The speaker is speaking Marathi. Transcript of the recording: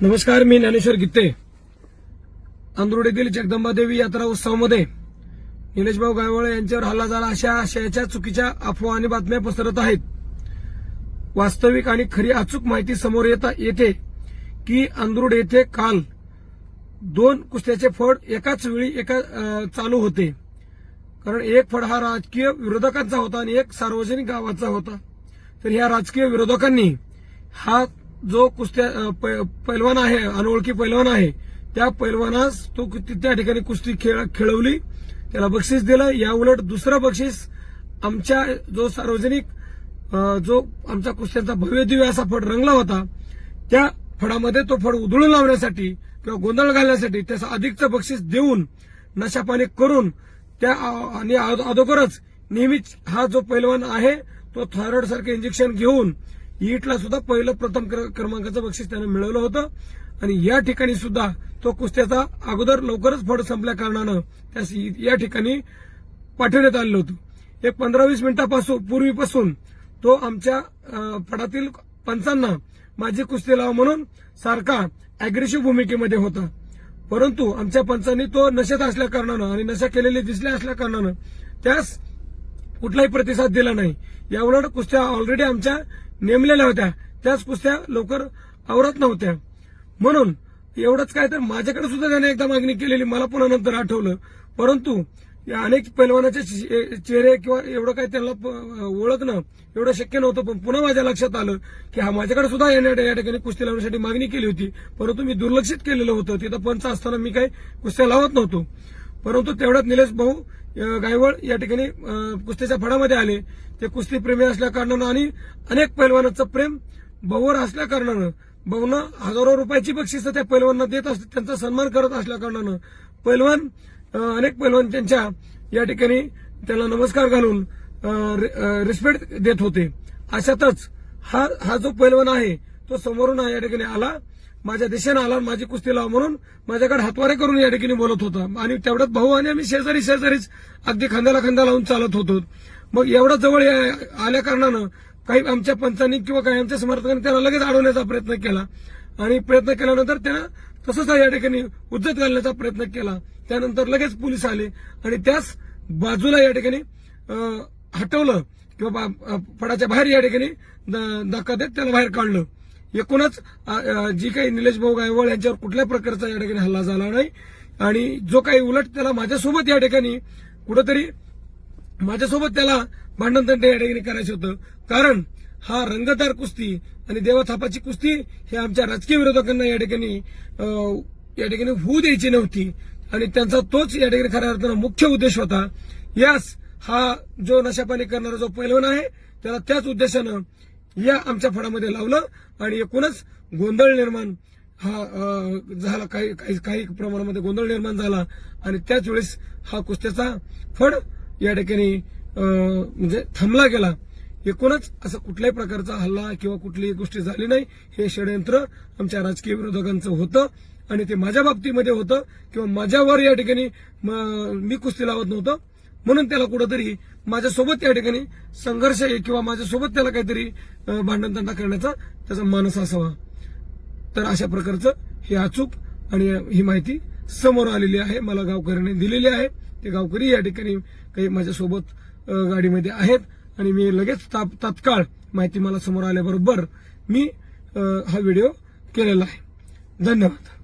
नमस्कार मी ज्ञानेश्वर गित्ते. अंदुर्ड येथील जगदंबादेवी यात्रा उत्सवामध्ये निलेशभाऊ गायवळे यांच्यावर हल्ला झाला अशा आशयाच्या चुकीच्या अफवा आणि बातम्या पसरत आहेत. वास्तविक आणि खरी अचूक माहिती समोर येता येते की अंदरुड येथे काल दोन कुस्त्याचे फड एकाच वेळी एका चालू होते. कारण एक फड हा राजकीय विरोधकांचा होता आणि एक सार्वजनिक गावाचा होता. तर ह्या राजकीय विरोधकांनी हा जो कुस्त्या पैलवान आहे अनोळखी पैलवान आहे त्या पैलवानास तो त्या ठिकाणी कुस्ती खेळ खेळवली. त्याला बक्षीस दिलं. या उलट दुसरं बक्षीस आमच्या जो सार्वजनिक जो आमचा कुस्त्यांचा भव्य दिव्य असा फड रंगला होता त्या फडामध्ये तो फड उधळून लावण्यासाठी किंवा गोंधळ घालण्यासाठी त्याचं अधिकचं बक्षीस देऊन नशापाणी करून त्या आणि अगोदरच नेहमीच हा जो पैलवान आहे तो थायरॉइड सारखे इंजेक्शन घेऊन ईटला सुद्धा पहिलं प्रथम क्रमांकाचं बक्षीस त्यानं मिळवलं होतं. आणि या ठिकाणी सुद्धा तो कुस्त्याचा अगोदर लवकरच फड संपल्या कारणानं त्यास या ठिकाणी पाठवण्यात आलेलं होतं. एक पंधरा वीस मिनिटापासून पूर्वीपासून तो आमच्या फडातील पंचांना माझी कुस्ती लावा म्हणून सारखा अग्रेसिव्ह भूमिकेमध्ये होता. परंतु आमच्या पंचांनी तो नशेत असल्या कारणानं आणि नशा केलेली दिसल्या असल्या कारणानं त्यास कुठलाही प्रतिसाद दिला नाही. याउलट कुस्त्या ऑलरेडी आमच्या नेमलेल्या होत्या. त्याच कुस्त्या लवकर आवरत नव्हत्या. म्हणून एवढंच काय तर माझ्याकडे सुद्धा त्याने एकदा मागणी केलेली मला पुन्हा नंतर आठवलं. परंतु या अनेक पैलवानाचे चेहरे किंवा एवढं काही त्यांना ओळखणं एवढं शक्य नव्हतं पण पुन्हा माझ्या लक्षात आलं की हा माझ्याकडे सुद्धा येण्या या ठिकाणी कुस्ती लावण्यासाठी मागणी केली होती. परंतु मी दुर्लक्षित केलेलं होतं. तिथं पंच असताना मी काही कुस्त्या लावत नव्हतो. परंतु तेवढ्यात निलेश भाऊ गायवळ या ठिकाणी कुस्तीच्या फडामध्ये आले. ते कुस्ती प्रेमी असल्या कारणानं आणि अनेक पैलवानाचं प्रेम भाऊवर असल्या कारणानं भाऊनं हजारो रुपयाची बक्षिसं त्या पैलवांना देत असते त्यांचा सन्मान करत असल्या कारणानं पैलवान अनेक पैलवान त्यांच्या या ठिकाणी त्याला नमस्कार घालून रिस्पेक्ट देत होते. अशातच हा हा जो पैलवान आहे तो समोरून या ठिकाणी आला. माझ्या दिशेनं आला माझी कुस्ती लावा म्हणून माझ्याकडे हातवारे करून या ठिकाणी बोलत होता. आणि तेवढ्यात भाऊ आणि आम्ही शेजारी शेजारीच अगदी खांद्याला खांदा लावून चालत होतो. मग एवढं जवळ या- आल्या कारणानं काही आमच्या पंचांनी किंवा काही आमच्या समर्थकांनी त्याला लगेच अडवण्याचा प्रयत्न केला. आणि प्रयत्न केल्यानंतर त्यानं तसंच या ठिकाणी उज्जत घालण्याचा प्रयत्न केला. त्यानंतर लगेच पोलीस आले आणि त्याच बाजूला या ठिकाणी हटवलं किंवा बा- फडाच्या बाहेर या ठिकाणी द- धक्का देत त्याला बाहेर काढलं. एकूणच जी काही निलेश भाऊ गायवळ यांच्यावर कुठल्या प्रकारचा या ठिकाणी हल्ला झाला नाही. आणि जो काही उलट त्याला माझ्यासोबत या ठिकाणी कुठंतरी माझ्यासोबत त्याला भांडणतंटे या ठिकाणी करायचं होतं. कारण हा रंगदार कुस्ती आणि देवथापाची कुस्ती हे आमच्या राजकीय विरोधकांना या ठिकाणी या ठिकाणी होऊ द्यायची नव्हती. आणि त्यांचा तोच या ठिकाणी खऱ्या अर्थानं मुख्य उद्देश होता. यास हा जो नशापाणी करणारा जो पैलवान आहे त्याला त्याच उद्देशानं या आमच्या फळामध्ये लावलं आणि एकूणच गोंधळ निर्माण हा झाला. काही काही काही प्रमाणामध्ये गोंधळ निर्माण झाला आणि त्याच वेळेस हा कुस्त्याचा फड या ठिकाणी म्हणजे थांबला गेला. एकूणच असं कुठल्याही प्रकारचा हल्ला किंवा कुठलीही गोष्टी झाली नाही. हे षडयंत्र आमच्या राजकीय विरोधकांचं होतं आणि ते माझ्या बाबतीमध्ये होतं किंवा माझ्यावर या ठिकाणी मी कुस्ती लावत नव्हतं. म्हणून त्याला कुठंतरी माझ्यासोबत या ठिकाणी संघर्ष आहे किंवा माझ्यासोबत त्याला काहीतरी भांडण भांडणतंडा करण्याचा त्याचा मानस असावा. तर अशा प्रकारचं हे अचूक आणि ही माहिती समोर आलेली आहे मला गावकऱ्यांनी दिलेली आहे. ते गावकरी या ठिकाणी काही माझ्यासोबत गाडीमध्ये आहेत आणि मी लगेच तात्काळ माहिती मला समोर आल्याबरोबर मी हा व्हिडिओ केलेला आहे. धन्यवाद.